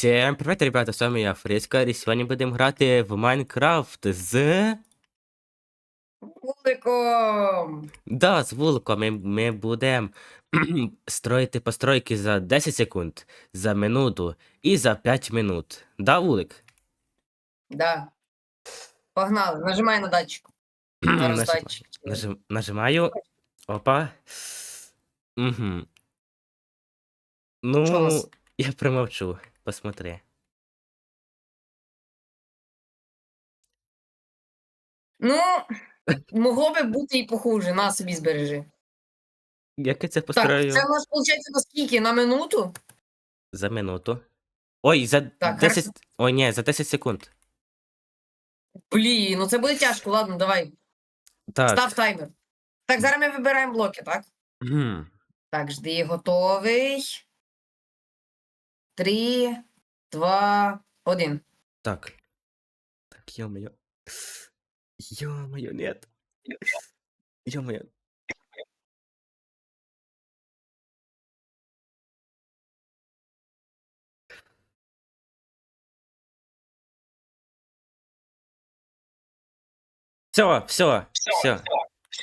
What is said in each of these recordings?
Всем привет, ребята, с вами я, Фріска, і сьогодні будемо грати в Майнкрафт з... Вуликом! Да, з вуликом. Ми, ми будемо строїти постройки за 10 секунд, за минуту і за 5 минут. Да, вулик? Да. Погнали, нажимай на датчик. На Нажим- роздатчик. нажим- нажимаю. Опа. Угу. Ну, Що у нас? я промовчу. Посмотри. Ну, могло би бути і похуже, на собі збережи. Як я це Так, це у нас виходить на скільки? На минуту? За минуту. Ой, за Так, 10. Ой, ні, за 10 секунд. Блін, ну це буде тяжко, ладно, давай. Так. Став таймер. Так, зараз ми вибираємо блоки, так? Мгм. Так, жди, готовий. Три, два, один. Так. Так, ё-моё. Ё-моё, нет. Ё-моё. Все, все, все.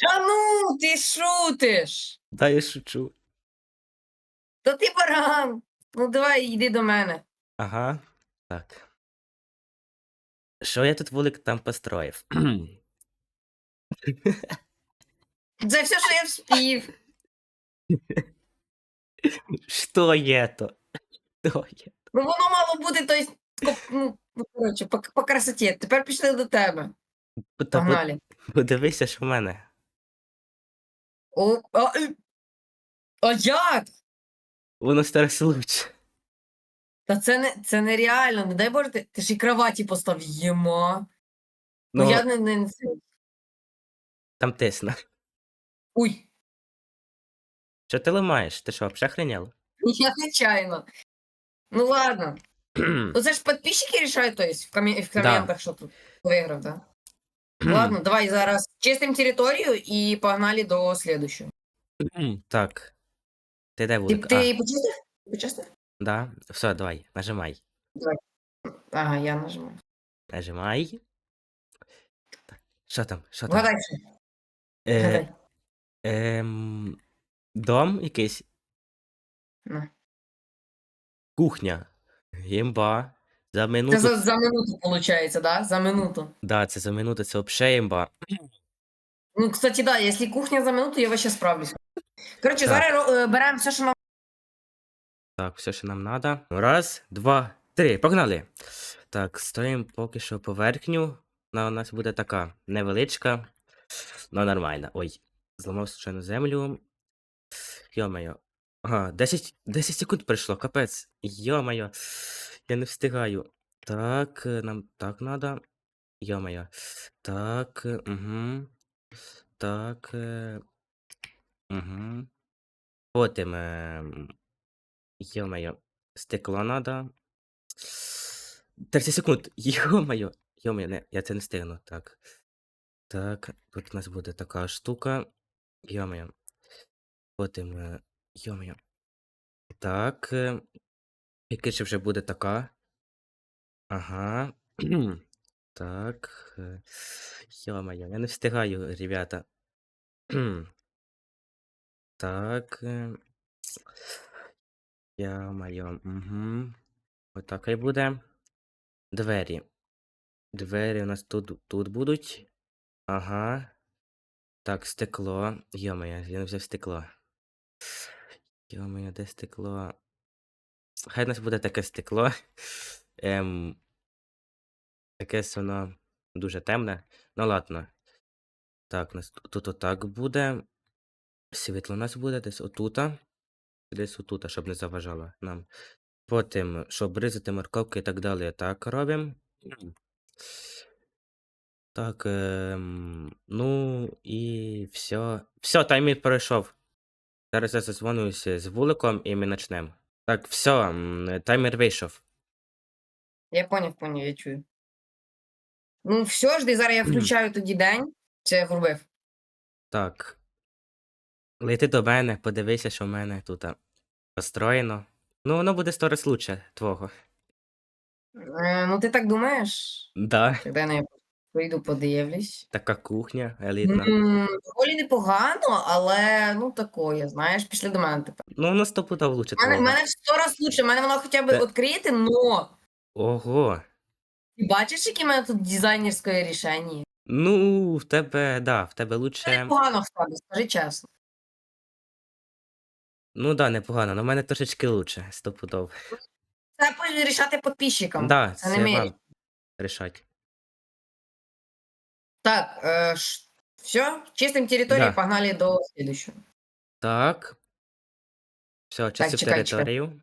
А ну, ти шутиш! Да, я шучу. Та ти баран! Ну давай, йди до мене. Ага. Так. Що я тут вулик там построїв? Це все, що я вспів. Що є то? Що є? Ну воно мало бути, то есть, ну, ну, коротше, по, по красоті. Тепер пішли до тебе. Та Погнали. Подивися, що в мене. О, а, е, а як? Воно старе лучше. Та це не це нереально. Не дай Боже, ти, ти ж і кроваті постав. Єма. Ну, Ну, я не, не, не. там тисно. Уй, Що ти ламаєш? Ти що, взагалі хреняв? я нечайно. Ну ладно. Ну це ж підписчики рішають, то есть, в, комі... в Да. коментах, що тут виграв, да? Ладно, давай зараз чистим територію і погнали до слідущого. Так. Ти де Ти, вулик? ти почистив? Почистив? Да. Все, давай, нажимай. Ага, я нажимаю. Нажимай. Так. Що там? Що там? Вгадай. що. Е, Вгадай. ем, дом якийсь. На. Кухня. Ємба. За Це минуту. за, за минуту виходить, да? За минуту. Да, це за минуту, це взагалі ємба. Ну, кстати, да, если кухня за минуту, я вообще справлюсь. Короче, Так. зараз е, беремо все, що нам. Так, все, що нам треба. Раз, два, три. Погнали. Так, стоїмо поки що поверхню. Вона у нас буде така невеличка. Ну, нормальна. Ой, зламав случайно землю. Йо-моє. Ага, 10, 10 секунд пройшло, капець. Йо-моє. Я не встигаю. Так, е, нам так надо. Йо-моє. Так, угу. Так. е, Угу. Потім. ем, Ё-моё, стекло надо. 30 секунд. Ё-моё. Ё-моё, не, я це не встигну. Так. Так, тут у нас буде така штука. Ё-моё. Потім. е, Ё-моё. Так. е, Яка ще вже буде така. Ага. Так. е, Ё-моё, я не встигаю, ребята. Так. е, Ё-моё, угу. Отак і буде. Двері. Двері у нас тут, тут будуть. Ага. Так, стекло. Йо-моє, я взяв стекло. Йо-моє, де стекло? Хай у нас буде таке стекло. Ем, якесь воно дуже темне. Ну ладно. Так, у нас тут отак буде. Світло у нас буде десь отута. Десь отута, щоб не заважало нам. Потім, щоб різати морковки і так далі, так робимо. Так, ем, ну і все. Все, таймер пройшов. Зараз я зазвонюся з вуликом і ми почнемо. Так, все, таймер вийшов. Я поняв, поняв, я чую. Ну, все, жди, зараз я включаю тоді день. Це я врубив. Так. Лети до мене, подивися, що в мене тут построєно. Ну, воно буде сто раз лучше твого. Е, ну, ти так думаєш? Да, Тогда я вийду подивлюсь. така кухня елітна. М, доволі непогано, але ну такое, знаєш, пішли до мене тепер. Ну, воно стопудов лучше У мене, в твого. мене в 100 раз лучше, в мене воно хоча б Те- відкрите, но Ого. ти бачиш, яке в мене тут дизайнерське рішення? Ну, в тебе, да, в тебе лучше. непогано в тебе, скажи чесно. Ну да, непогано, але в мене трошечки лучше, стопудов. Це буде рішати підписчикам. Да, це не вам рішать. Так, е, ш... все, чистим територію, Да. погнали до слідущого. Так. Все, чистив чекай, чекай. територію.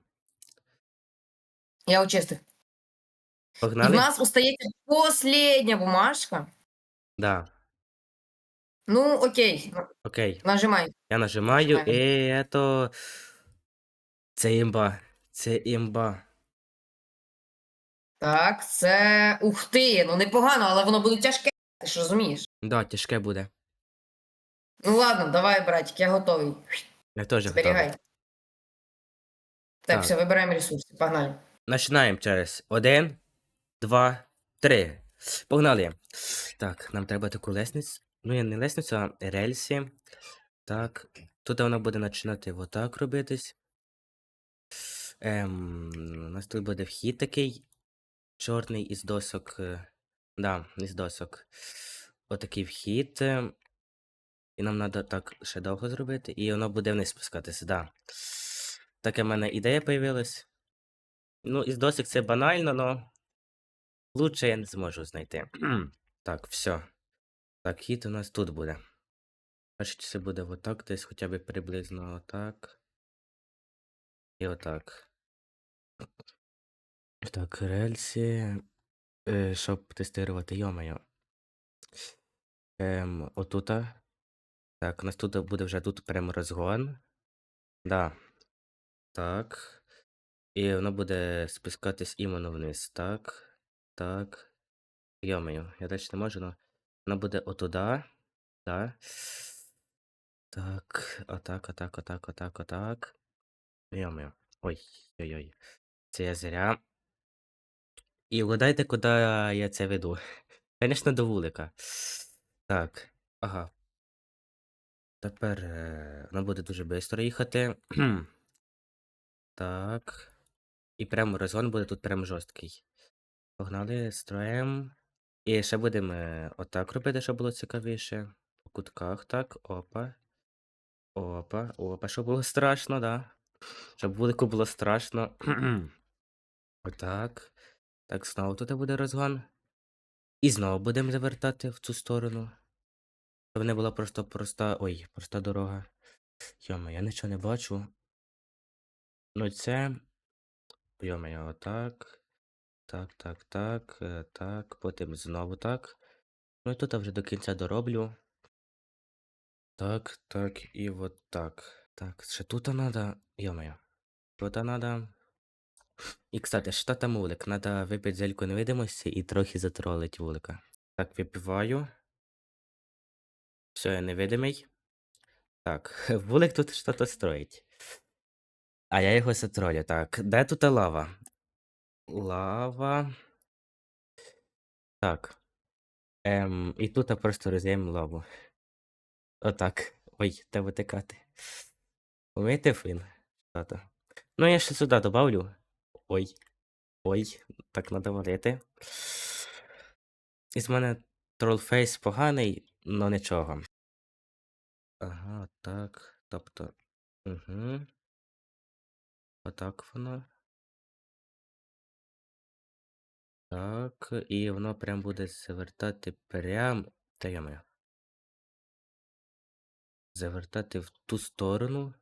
Я очистив. І в Погнали? нас остається последня бумажка. Да. Ну, окей, Окей. нажимай. Я нажимаю, і это... Це імба. Це імба. Так, це. Ух ти! Ну непогано, але воно буде тяжке, ти ж розумієш. Да, тяжке буде. Ну ладно, давай, братик, я готовий. Я теж Зберігай. готовий. Так, Так. все, вибираємо ресурси, погнали. Починаємо через один, два, три. Погнали. Так, нам треба таку лестницю. Ну, я не лестницю, а рельси. Так. Тут воно буде починати отак робитись. Ем, у нас тут буде вхід такий. Чорний із досок. е, Да, із досок. Отакий вхід. е, І нам треба так ще довго зробити. І воно буде вниз спускатися, да. Така в мене ідея появилась. Ну, із досок це банально, но лучше я не зможу знайти. так, все. Так, хід у нас тут буде. Значить, це буде отак, десь хоча б приблизно отак. І отак. Так, рельси. Е, щоб тестувати, йомаю. Ем, отута. Так, у нас тут буде вже тут прям розгон. Да. Так. І воно буде спускатись іменно вниз. Так. Так. Йомаю, я далі не можу, но воно буде отуда. Да. Так. Отак, отак, отак, отак, отак. Йомаю. Ой, ой-ой. Це я зря. І вгадайте, куди я це веду. Звісно, до вулика. Так. Ага. Тепер е, воно буде дуже швидко їхати. Так. І прямо розгон буде тут прям жорсткий. Погнали, строєм. І ще будемо отак робити, щоб було цікавіше. По кутках, так. Опа. Опа, опа, щоб було страшно, да. Щоб вулику було страшно. Отак. Так, знову тут буде розгон. І знову будемо завертати в цю сторону. Щоб не була просто проста. Ой, проста дорога. Йома, я нічого не бачу. Ну це. Йома, отак. Так, так, так, е, так. Потім знову так. Ну і тут я вже до кінця дороблю. Так, так, і от так. Так, ще тут надо. Йома. Тут надо. І, кстати, що там вулик? Надо випити зельку невидимості і трохи затролить вулика. Так, випиваю. Все, я невидимий. Так, вулик тут що-то строїть. А я його затролю. Так, де тут лава? Лава. Так. Ем, і тут я просто роз'єм лаву. Отак. Ой, треба тикати. Умієте фин? Тато. Ну, я ще сюди добавлю. Ой. Ой, так надо валити. Із мене тролфейс поганий, но нічого. Ага, так. Тобто. Угу. Отак воно. Так, і воно прям буде завертати прям. Та йомо. Завертати в ту сторону.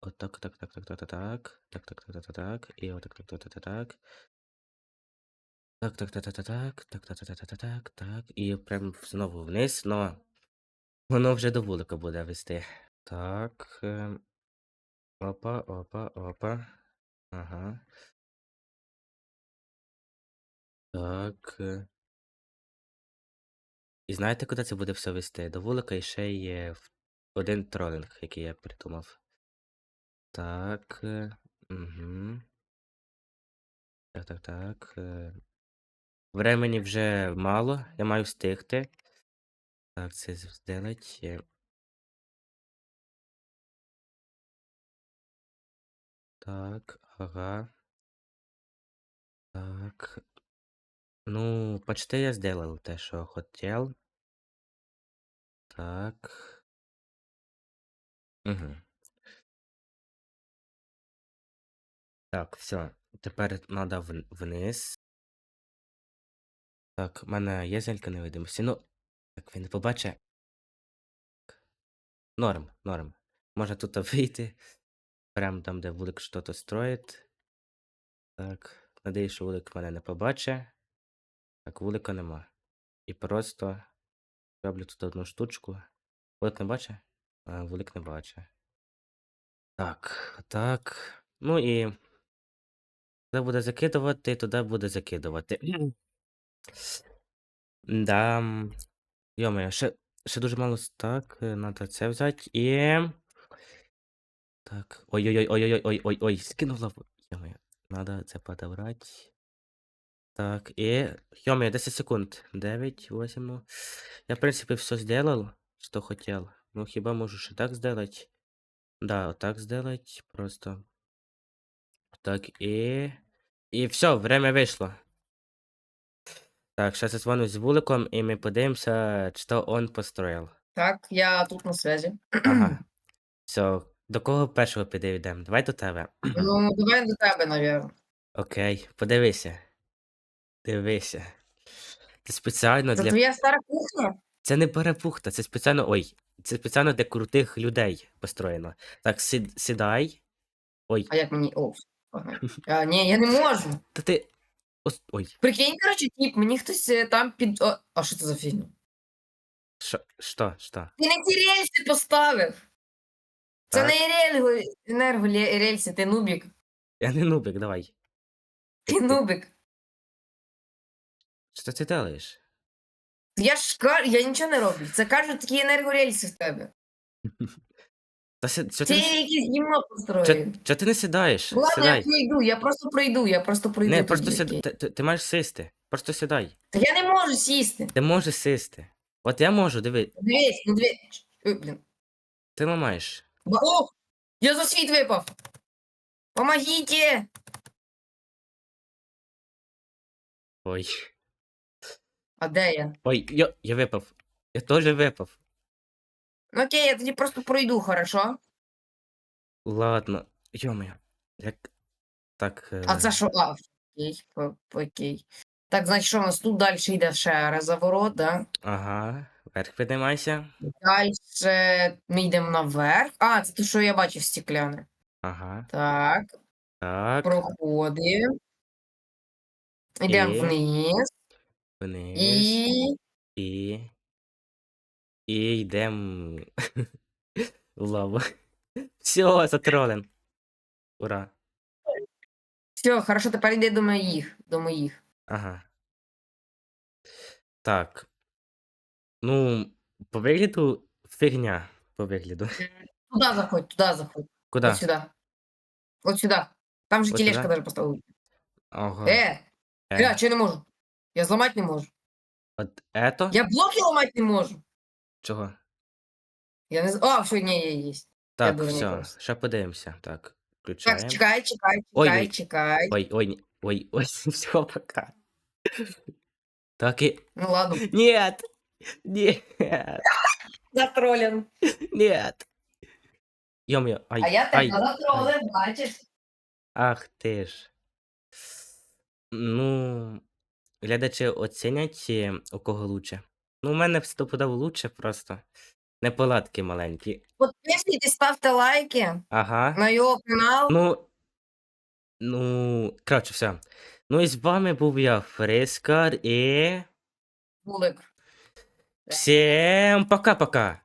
Отак, так, так, так, так, так, так. Так, так, так, так, так. І отак, так, так, так, так, так. Так, так, так, так, так, так, так, так, так, так. І прям знову вниз, но воно вже до вулика буде вести. Так. ем, Опа, опа, опа. Ага. Так. е. І знаєте, куди це буде все вести? До вулика і ще є один тролинг, який я придумав. Так. Угу. Так, так, так. е, Времени вже мало, я маю встигти. Так, це зробити. Так, ага. Так. Ну, почти я сделал те, що хотів. Так. Угу. Так, все. Тепер треба вниз. Так, в мене є зелька невидимості. Ну, так він не побачить. Норм, норм. Може тут вийти. Прямо там, де вулик щось строїть. Так. Надіюсь, що вулик мене не побачить. Так, вулика нема. І просто роблю тут одну штучку. Вулик не бачить? А, вулик не бачить. Так, так. Ну і. Туди буде закидувати, туди буде закидувати. Да. Йо-моє, ще, ще дуже мало так. Треба це взяти і. Так. Ой-ой-ой-ой-ой-ой-ой-ой. Скинула. в- Йо-моє. Надо це подобрати. Так, і. Йо-моє, 10 секунд. 9, 8. Ну. Я, в принципі, все сделал, что хотел. Ну, хіба можу ще так сделать? Да, вот так сделать. Просто. Так, і. І все, время вийшло. Так, зараз я звоню з вуликом, і ми подивимося, що он построїв. Так, я тут на связі. Ага. Все, до кого першого підійдемо? Давай до тебе. Ну, давай до тебе, навірно. Окей, подивися. Дивися. Це спеціально Це для. твоя стара кухня? Це не перепухта, це спеціально. Ой, це спеціально для крутих людей построєно. Так, сід... сідай. Ой, А як мені. О, а, ні, я не можу. та ти. Ос... Ой, Прикинь, коротше, тип, мені хтось е, там під. О, а що це за фігня? що, що, що? Ти не ті рельси поставив. Це Так. не енерго, енерго рельси, ти нубік. Я не нубик, давай. Ти нубік. Що ти делаєш? Я ж кажу, я нічого не роблю. Це кажуть такі енергорельси в тебе. Та си... що, Ти ти не... якийсь гімно Чо... построїв. Чо ти не сідаєш? Ладно, я Сідай. пройду, я просто пройду, я просто пройду. Не, тоді, просто окей. сідай. Ти, ти, ти маєш сісти. Просто сідай. Та я не можу сісти. Ти можеш сісти. От я можу, диви, Дивись, ну дивись. Ой, блін. ти ламаєш. Ба- О! Я за світ випав. Помогите! Ой. А де я? Ой, я, я випав. Я теж випав. Ну окей, я тоді просто пройду, хорошо? Ладно. Йо-моє. Як. Так. А е, це що? А, окей, окей. Так, значить, що у нас тут далі йде ще розворот, да? Ага. Вверх піднімайся. Далі ми йдемо наверх. А, це те, що я бачив стекляне. Ага. Так, Так. проходимо. Йдемо І? вниз. Вниз. І. І. І йдемо. в лаву. Все, затролен. Ура. Все, хорошо, тепер йди до моїх. До моїх. Ага. Так. Ну, по вигляду фігня. По вигляду. Туда заходь, туда заходь. Куда? Вот сюда. Вот сюда. Там же Вот тележка даже поставила. Ага. Э, Е, бля, что я не можу? Я зламати не можу. От ето? Я блоки ламати не можу. Чого? Я не знаю. А, все, не, є, є. Так, дуже все. просто. Ще подивимося. Так, Так, включаємо. чекай, чекай, Ой, чекай, ой. чекай. Ой, ой, ні- ой, ой, все, пока. Так і. Ну ладно. Нет! Нет! Затролен. Нет! Йо-моє, ай, А я ай, тебе затролен, бачиш? ах ти ж. Ну, глядачі оцінять, е, у кого лучше. Ну, у мене стопудово лучше просто. Неполадки маленькі. Підписуйтесь, ставте лайки Ага. на його канал. Ну. Ну, коротше, все. Ну і з вами був я, Фрискар, і. Булик. Всім пока-пока!